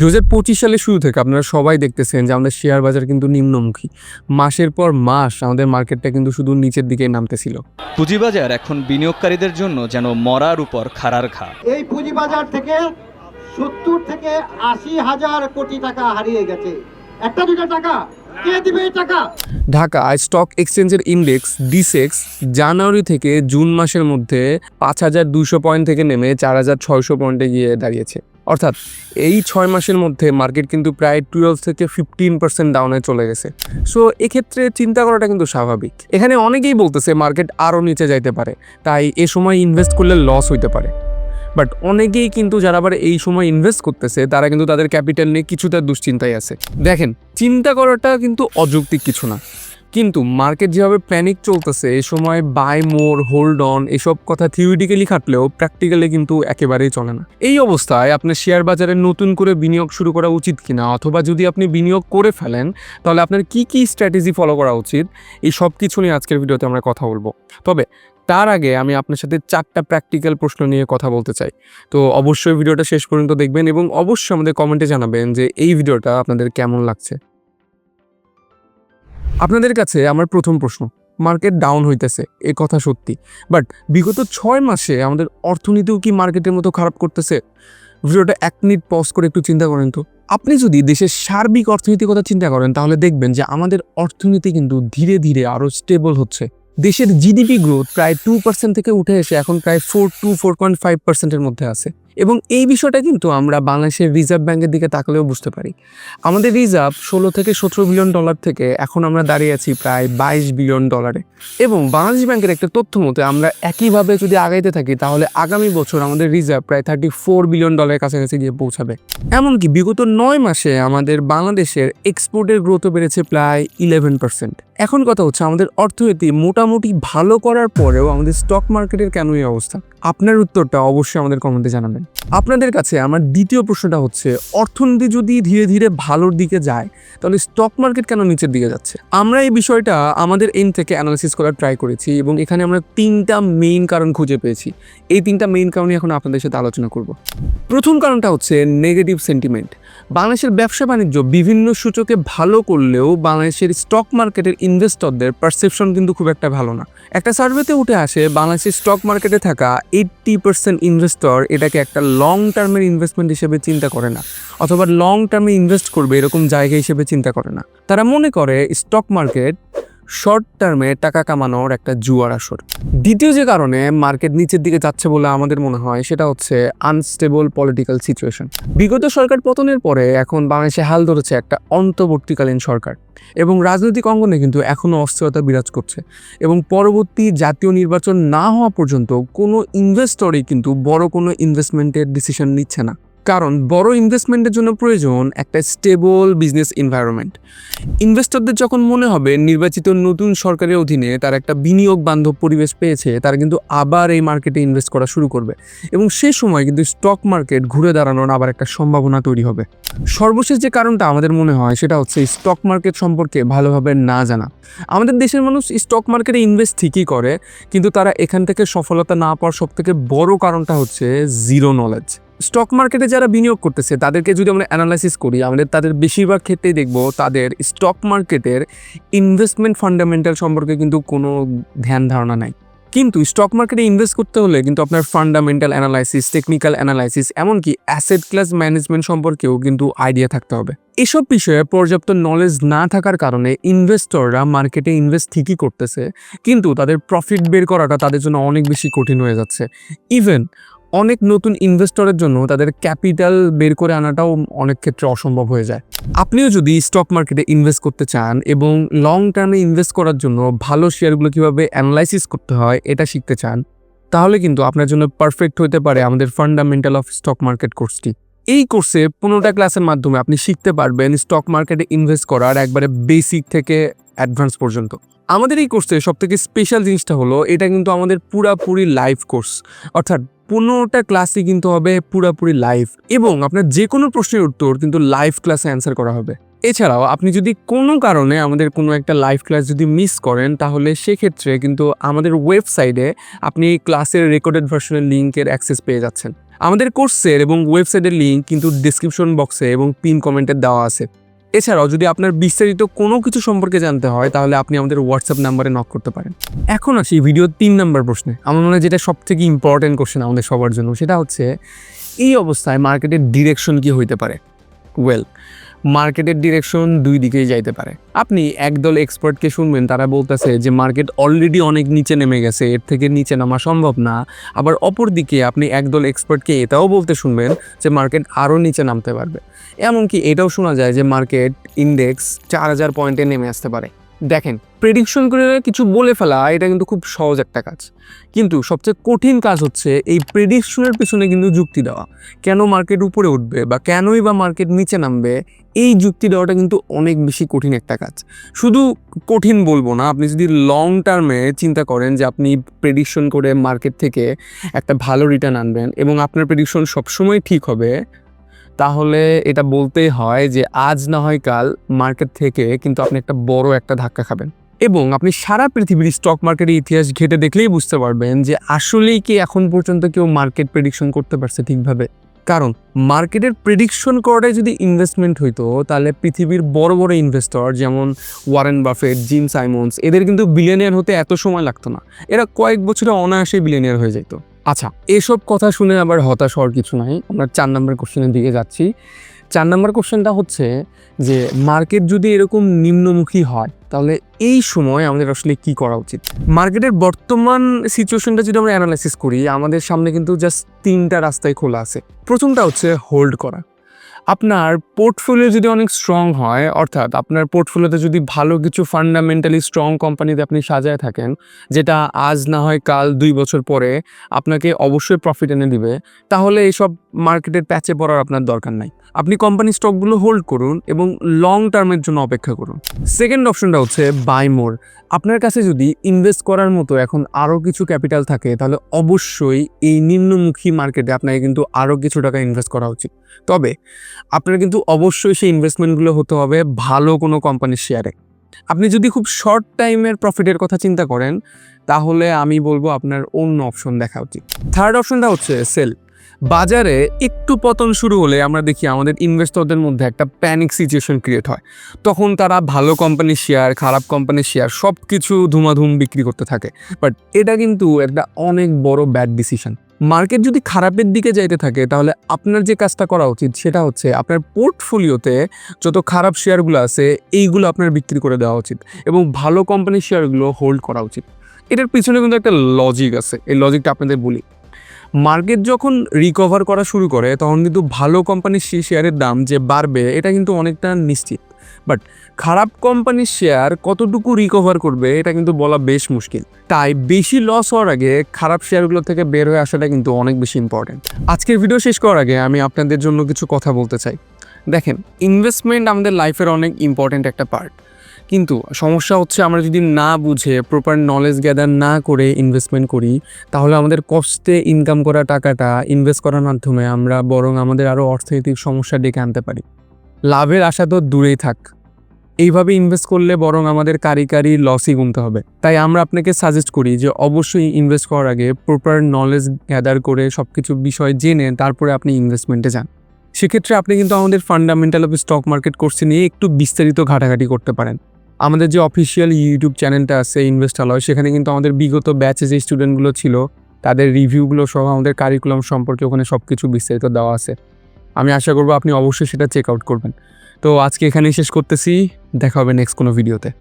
দু হাজার পঁচিশ সালের শুরু থেকে আপনারা সবাই দেখতেছেন যে আমাদের শেয়ার বাজার কিন্তু নিম্নমুখী। মাসের পর মাস আমাদের মার্কেটটা কিন্তু শুধু নিচের দিকে নামতেছিল। পুঁজিবাজার এখন বিনিয়োগকারীদের জন্য যেন মরার উপর খাড়ার ঘা। এই পুঁজিবাজার থেকে সত্তর থেকে আশি হাজার কোটি টাকা হারিয়ে গেছে। একটা দুটা টাকা কে দিবে টাকা? ঢাকা স্টক এক্সচেঞ্জের ইন্ডেক্স ডিসেক্স জানুয়ারি থেকে জুন মাসের মধ্যে পাঁচ হাজার দুশো পয়েন্ট থেকে নেমে চার হাজার ছয়শো পয়েন্টে গিয়ে দাঁড়িয়েছে। অর্থাৎ এই ছয় মাসের মধ্যে মার্কেট কিন্তু প্রায় টুয়েলভ থেকে ফিফটিন পার্সেন্ট ডাউনে চলে গেছে। সো এক্ষেত্রে চিন্তা করাটা কিন্তু স্বাভাবিক। এখানে অনেকেই বলতেছে মার্কেট আরও নিচে যাইতে পারে, তাই এ সময় ইনভেস্ট করলে লস হইতে পারে। বাট অনেকেই কিন্তু যারা আবার এই সময় ইনভেস্ট করতেছে, তারা কিন্তু তাদের ক্যাপিটাল নিয়ে কিছুটা দুশ্চিন্তায় আছে। দেখেন, চিন্তা করাটা কিন্তু অযৌক্তিক কিছু না। কিন্তু মার্কেট যেভাবে প্যানিক চলতেছে এ সময় বাই মোর হোল্ড অন এসব কথা থিওরিটিক্যালি খাটলেও প্র্যাকটিক্যালি কিন্তু একেবারেই চলে না। এই অবস্থায় আপনার শেয়ার বাজারে নতুন করে বিনিয়োগ শুরু করা উচিত কিনা অথবা যদি আপনি বিনিয়োগ করে ফেলেন, তাহলে আপনার কি কি স্ট্র্যাটেজি ফলো করা উচিত? এই সব কিছু নিয়ে আজকের ভিডিওতে আমরা কথা বলব। তবে তার আগে আমি আপনার সাথে চারটা প্র্যাকটিক্যাল প্রশ্ন নিয়ে কথা বলতে চাই। তো অবশ্যই ভিডিওটা শেষ পর্যন্ত দেখবেন এবং অবশ্যই আমাদের কমেন্টে জানাবেন যে এই ভিডিওটা আপনাদের কেমন লাগছে। আপনাদের কাছে আমার প্রথম প্রশ্ন মার্কেট ডাউন হইতেছে, এ কথা সত্যি। বাট বিগত ছয় মাসে আমাদের অর্থনীতিও কি মার্কেটের মতো খারাপ করতেছে? ভিডিওটা এক মিনিট পজ করে একটু চিন্তা করেন তো। আপনি যদি দেশের সার্বিক অর্থনীতির কথা চিন্তা করেন, তাহলে দেখবেন যে আমাদের অর্থনীতি কিন্তু ধীরে ধীরে আরও স্টেবল হচ্ছে। দেশের জিডিপি গ্রোথ প্রায় টু পার্সেন্ট থেকে উঠে এসে এখন প্রায় four to four point five পার্সেন্টের মধ্যে আছে। এবং এই বিষয়টা কিন্তু আমরা বাংলাদেশের রিজার্ভ ব্যাংকের দিকে তাকালেও বুঝতে পারি। আমাদের রিজার্ভ ষোলো থেকে সতেরো বিলিয়ন ডলার থেকে এখন আমরা দাঁড়িয়ে আছি প্রায় বাইশ বিলিয়ন ডলারে। এবং বাংলাদেশ ব্যাংকের একটা তথ্য মতে আমরা একইভাবে যদি আগাইতে থাকি, তাহলে আগামী বছর আমাদের রিজার্ভ প্রায় থার্টি ফোর বিলিয়ন ডলারের কাছাকাছি গিয়ে পৌঁছাবে। এমনকি বিগত নয় মাসে আমাদের বাংলাদেশের এক্সপোর্টের গ্রোথও বেড়েছে প্রায় ইলেভেন পার্সেন্ট এখন কথা হচ্ছে আমাদের অর্থনীতি মোটামুটি ভালো করার পরেও আমাদের স্টক মার্কেটের কেন এই অবস্থা? আপনার উত্তরটা অবশ্যই আমাদের কমেন্টে জানাবেন। আপনাদের কাছে আমার দ্বিতীয় প্রশ্নটা হচ্ছে, অর্থনীতি যদি ধীরে ধীরে ভালোর দিকে যায়, তাহলে স্টক মার্কেট কেন নিচের দিকে যাচ্ছে? আমরা এই বিষয়টা আমাদের এন থেকে অ্যানালিসিস করার ট্রাই করেছি এবং এখানে আমরা তিনটা মেইন কারণ খুঁজে পেয়েছি। এই তিনটা মেইন কারণে এখন আপনাদের সাথে আলোচনা করব। প্রথম কারণটা হচ্ছে নেগেটিভ সেন্টিমেন্ট বাংলাদেশের ব্যবসা বাণিজ্য বিভিন্ন সূচকে ভালো করলেও বাংলাদেশের স্টক মার্কেটের ইনভেস্টরদের পারসেপশন কিন্তু খুব একটা ভালো না। একটা সার্ভেতে উঠে আসে, বাংলাদেশের স্টক মার্কেটে থাকা এইট্টি পার্সেন্ট ইনভেস্টর এটাকে একটা লং টার্মের ইনভেস্টমেন্ট হিসেবে চিন্তা করে না। অথবা লং টার্মে ইনভেস্ট করবে এরকম জায়গা হিসেবে চিন্তা করে না। তারা মনে করে স্টক মার্কেট শর্ট টার্মে টাকা কামানোর একটা জুয়ার আসর। দ্বিতীয় যে কারণে মার্কেট নিচের দিকে যাচ্ছে বলে আমাদের মনে হয়, সেটা হচ্ছে আনস্টেবল পলিটিক্যাল সিচুয়েশন বিগত সরকার পতনের পরে এখন বাংলাদেশে হাল ধরেছে একটা অন্তর্বর্তীকালীন সরকার এবং রাজনৈতিক অঙ্গনে কিন্তু এখনও অস্থিরতা বিরাজ করছে এবং পরবর্তী জাতীয় নির্বাচন না হওয়া পর্যন্ত কোনো ইনভেস্টরই কিন্তু বড় কোনো ইনভেস্টমেন্টের ডিসিশন নিচ্ছে না। কারণ বড় ইনভেস্টমেন্টের জন্য প্রয়োজন একটা স্টেবল বিজনেস এনভায়রনমেন্ট ইনভেস্টরদের যখন মনে হবে নির্বাচিত নতুন সরকারের অধীনে তার একটা বিনিয়োগ বান্ধব পরিবেশ পেয়েছে, তারা কিন্তু আবার এই মার্কেটে ইনভেস্ট করা শুরু করবে। এবং সে সময় কিন্তু স্টক মার্কেট ঘুরে দাঁড়ানোর আবার একটা সম্ভাবনা তৈরি হবে। সর্বশেষ যে কারণটা আমাদের মনে হয় সেটা হচ্ছে স্টক মার্কেট সম্পর্কে ভালোভাবে না জানা। আমাদের দেশের মানুষ স্টক মার্কেটে ইনভেস্ট ঠিকই করে, কিন্তু তারা এখান থেকে সফলতা না পাওয়ার সব থেকে বড় কারণটা হচ্ছে জিরো নলেজ স্টক মার্কেটে যারা বিনিয়োগ করতেছে, তাদেরকে যদি আমরা অ্যানালাইসিস করি আমাদের তাদের বেশিরভাগ ক্ষেত্রেই দেখব তাদের স্টক মার্কেটের ইনভেস্টমেন্ট ফান্ডামেন্টাল সম্পর্কে কিন্তু কোনো ধ্যান ধারণা নাই। কিন্তু স্টক মার্কেটে ইনভেস্ট করতে হলে কিন্তু আপনার ফান্ডামেন্টাল অ্যানালাইসিস টেকনিক্যাল অ্যানালাইসিস এমনকি অ্যাসেট ক্লাস ম্যানেজমেন্ট সম্পর্কেও কিন্তু আইডিয়া থাকতে হবে। এসব বিষয়ে পর্যাপ্ত নলেজ না থাকার কারণে ইনভেস্টররা মার্কেটে ইনভেস্ট ঠিকই করতেছে, কিন্তু তাদের প্রফিট বের করাটা তাদের জন্য অনেক বেশি কঠিন হয়ে যাচ্ছে। ইভেন অনেক নতুন ইনভেস্টরের জন্য তাদের ক্যাপিটাল বের করে আনাটাও অনেক ক্ষেত্রে অসম্ভব হয়ে যায়। আপনিও যদি স্টক মার্কেটে ইনভেস্ট করতে চান এবং লং টার্মে ইনভেস্ট করার জন্য ভালো শেয়ারগুলো কীভাবে অ্যানালাইসিস করতে হয় এটা শিখতে চান, তাহলে কিন্তু আপনার জন্য পারফেক্ট হতে পারে আমাদের ফান্ডামেন্টাল অফ স্টক মার্কেট কোর্সটি এই কোর্সে পনেরোটা ক্লাসের মাধ্যমে আপনি শিখতে পারবেন স্টক মার্কেটে ইনভেস্ট করার একবারে বেসিক থেকে অ্যাডভান্স পর্যন্ত। আমাদের এই কোর্সে সবথেকে স্পেশাল জিনিসটা হলো, এটা কিন্তু আমাদের পুরাপুরি লাইভ কোর্স অর্থাৎ পনেরোটা ক্লাসই কিন্তু হবে পুরাপুরি লাইভ এবং আপনার যে কোনো প্রশ্নের উত্তর কিন্তু লাইভ ক্লাসে অ্যান্সার করা হবে। এছাড়াও আপনি যদি কোনো কারণে আমাদের কোনো একটা লাইভ ক্লাস যদি মিস করেন, তাহলে সেক্ষেত্রে কিন্তু আমাদের ওয়েবসাইটে আপনি ক্লাসের রেকর্ডেড ভার্সনের লিঙ্কের অ্যাক্সেস পেয়ে যাচ্ছেন। আমাদের কোর্সের এবং ওয়েবসাইটের লিঙ্ক কিন্তু ডিসক্রিপশন বক্সে এবং পিন কমেন্টে দেওয়া আছে। এছাড়াও যদি আপনার বিস্তারিত কোনো কিছু সম্পর্কে জানতে হয়, তাহলে আপনি আমাদের হোয়াটসঅ্যাপ নাম্বারে নক করতে পারেন। এখন আসি ভিডিও তিন নাম্বার প্রশ্নে। আমার মনে হয় যেটা সব থেকে ইম্পর্টেন্ট কোশ্চেন আমাদের সবার জন্য, সেটা হচ্ছে, এই অবস্থায় মার্কেটের ডিরেকশন কি হইতে পারে? ওয়েল মার্কেটের ডিরেকশন দুই দিকেই যাইতে পারে। আপনি একদল এক্সপার্টকে শুনবেন, তারা বলতেছে যে মার্কেট অলরেডি অনেক নিচে নেমে গেছে, এর থেকে নিচে নামা সম্ভব না। আবার অপর দিকে আপনি একদল এক্সপার্টকে এটাও বলতে শুনবেন যে মার্কেট আরও নিচে নামতে পারবে। এমনকি এটাও শোনা যায় যে মার্কেট ইন্ডেক্স চার হাজার পয়েন্টে নেমে আসতে পারে। দেখেন প্রেডিকশন করে কিছু বলে ফেলা, এটা কিন্তু খুব সহজ একটা কাজ। কিন্তু সবচেয়ে কঠিন কাজ হচ্ছে এই প্রেডিকশনের পিছনে কিন্তু যুক্তি দেওয়া। কেন মার্কেট উপরে উঠবে বা কেনই বা মার্কেট নিচে নামবে, এই যুক্তি দেওয়াটা কিন্তু অনেক বেশি কঠিন একটা কাজ। শুধু কঠিন বলব না, আপনি যদি লং টার্মে চিন্তা করেন যে আপনি প্রেডিকশন করে মার্কেট থেকে একটা ভালো রিটার্ন আনবেন এবং আপনার প্রেডিকশন সবসময় ঠিক হবে তাহলে এটা বলতেই হয় যে আজ না হয় কাল মার্কেট থেকে কিন্তু আপনি একটা বড় একটা ধাক্কা খাবেন। এবং আপনি সারা পৃথিবীর স্টক মার্কেটের ইতিহাস ঘেটে দেখলেই বুঝতে পারবেন যে আসলেই কি এখন পর্যন্ত কেউ মার্কেট প্রেডিকশন করতে পারছে ঠিকভাবে। কারণ মার্কেটের প্রেডিকশন করাটাই যদি ইনভেস্টমেন্ট হইতো, তাহলে পৃথিবীর বড় বড় ইনভেস্টর যেমন ওয়ারেন বাফেট জিম সাইমন্স এদের কিন্তু বিলিয়নিয়ার হতে এত সময় লাগতো না। এরা কয়েক বছরে অনায়াসে বিলিয়নিয়ার হয়ে যেত আচ্ছা এসব কথা শুনে আবার হতাশ হওয়ার কিছু নাই। আমরা চার নম্বর কোশ্চেনের দিকে যাচ্ছি। চার নম্বর কোশ্চেনটা হচ্ছে যে, মার্কেট যদি এরকম নিম্নমুখী হয়, তাহলে এই সময় আমাদের আসলে কি করা উচিত? মার্কেটের বর্তমান সিচুয়েশনটা যদি আমরা অ্যানালাইসিস করি, আমাদের সামনে কিন্তু জাস্ট তিনটা রাস্তায় খোলা আছে। প্রথমটা হচ্ছে হোল্ড করা। আপনার পোর্টফোলিও যদি অনেক স্ট্রং হয়, অর্থাৎ আপনার পোর্টফোলিওতে যদি ভালো কিছু ফান্ডামেন্টালি স্ট্রং কোম্পানিতে আপনি সাজায় থাকেন, যেটা আজ না হয় কাল দুই বছর পরে আপনাকে অবশ্যই প্রফিট এনে দিবে, তাহলে এইসব মার্কেটের প্যাচে পড়ার আপনার দরকার নাই। আপনি কোম্পানি স্টকগুলো হোল্ড করুন এবং লং টার্মের জন্য অপেক্ষা করুন। সেকেন্ড অপশনটা হচ্ছে বাই মোর আপনার কাছে যদি ইনভেস্ট করার মতো এখন আরও কিছু ক্যাপিটাল থাকে, তাহলে অবশ্যই এই নিম্নমুখী মার্কেটে আপনাকে কিন্তু আরও কিছু টাকা ইনভেস্ট করা উচিত। তবে আপনার কিন্তু অবশ্যই সেই ইনভেস্টমেন্টগুলো হতে হবে ভালো কোনো কোম্পানির শেয়ারে আপনি যদি খুব শর্ট টাইমের প্রফিটের কথা চিন্তা করেন, তাহলে আমি বলব আপনার অন্য অপশন দেখা উচিত। থার্ড অপশনটা হচ্ছে সেল বাজারে একটু পতন শুরু হলে আমরা দেখি আমাদের ইনভেস্টরদের মধ্যে একটা প্যানিক সিচুয়েশন ক্রিয়েট হয়। তখন তারা ভালো কোম্পানির শেয়ার খারাপ কোম্পানির শেয়ার সব কিছু ধুমাধুম বিক্রি করতে থাকে। বাট এটা কিন্তু একটা অনেক বড় ব্যাড ডিসিশন মার্কেট যদি খারাপের দিকে যাইতে থাকে, তাহলে আপনার যে কাজটা করা উচিত সেটা হচ্ছে আপনার পোর্টফোলিওতে যত খারাপ শেয়ারগুলো আছে, এইগুলো আপনার বিক্রি করে দেওয়া উচিত এবং ভালো কোম্পানির শেয়ারগুলো হোল্ড করা উচিত। এটার পিছনে কিন্তু একটা লজিক আছে। এই লজিকটা আপনাদের বলি। মার্কেট যখন রিকভার করা শুরু করে, তখন কিন্তু ভালো কোম্পানির শেয়ারের দাম যে বাড়বে, এটা কিন্তু অনেকটা নিশ্চিত। বাট খারাপ কোম্পানির শেয়ার কতটুকু রিকভার করবে, এটা কিন্তু বলা বেশ মুশকিল। তাই বেশি লস হওয়ার আগে খারাপ শেয়ারগুলো থেকে বের হয়ে আসাটা কিন্তু অনেক বেশি ইম্পর্টেন্ট আজকের ভিডিও শেষ করার আগে আমি আপনাদের জন্য কিছু কথা বলতে চাই। দেখেন ইনভেস্টমেন্ট আমাদের লাইফের অনেক ইম্পর্টেন্ট একটা পার্ট কিন্তু সমস্যা হচ্ছে আমরা যদি না বুঝে প্রপার নলেজ গ্যাদার না করে ইনভেস্টমেন্ট করি, তাহলে আমাদের কষ্টে ইনকাম করা টাকাটা ইনভেস্ট করার মাধ্যমে আমরা বরং আমাদের আরও অর্থনৈতিক সমস্যা ডেকে আনতে পারি। লাভের আশা তো দূরেই থাক। এইভাবে ইনভেস্ট করলে বরং আমাদের কারি কারি লসই গুনতে হবে। তাই আমরা আপনাকে সাজেস্ট করি যে অবশ্যই ইনভেস্ট করার আগে প্রপার নলেজ গ্যাদার করে সব কিছু বিষয় জেনে তারপরে আপনি ইনভেস্টমেন্টে যান। সেক্ষেত্রে আপনি কিন্তু আমাদের ফান্ডামেন্টাল অফ স্টক মার্কেট কোর্সে নিয়ে একটু বিস্তারিত ঘাটাঘাটি করতে পারেন। আমাদের যে অফিসিয়াল ইউটিউব চ্যানেলটা আছে ইনভেস্টালয় সেখানে কিন্তু আমাদের বিগত ব্যাচে যে স্টুডেন্টগুলো ছিল। তাদের রিভিউগুলো সহ আমাদের কারিকুলাম সম্পর্কে ওখানে সব কিছু বিস্তারিত দেওয়া আছে। আমি আশা করব আপনি অবশ্যই সেটা চেক আউট করবেন। তো আজকে এখানেই শেষ করতেছি। দেখা হবে নেক্সট কোনো ভিডিওতে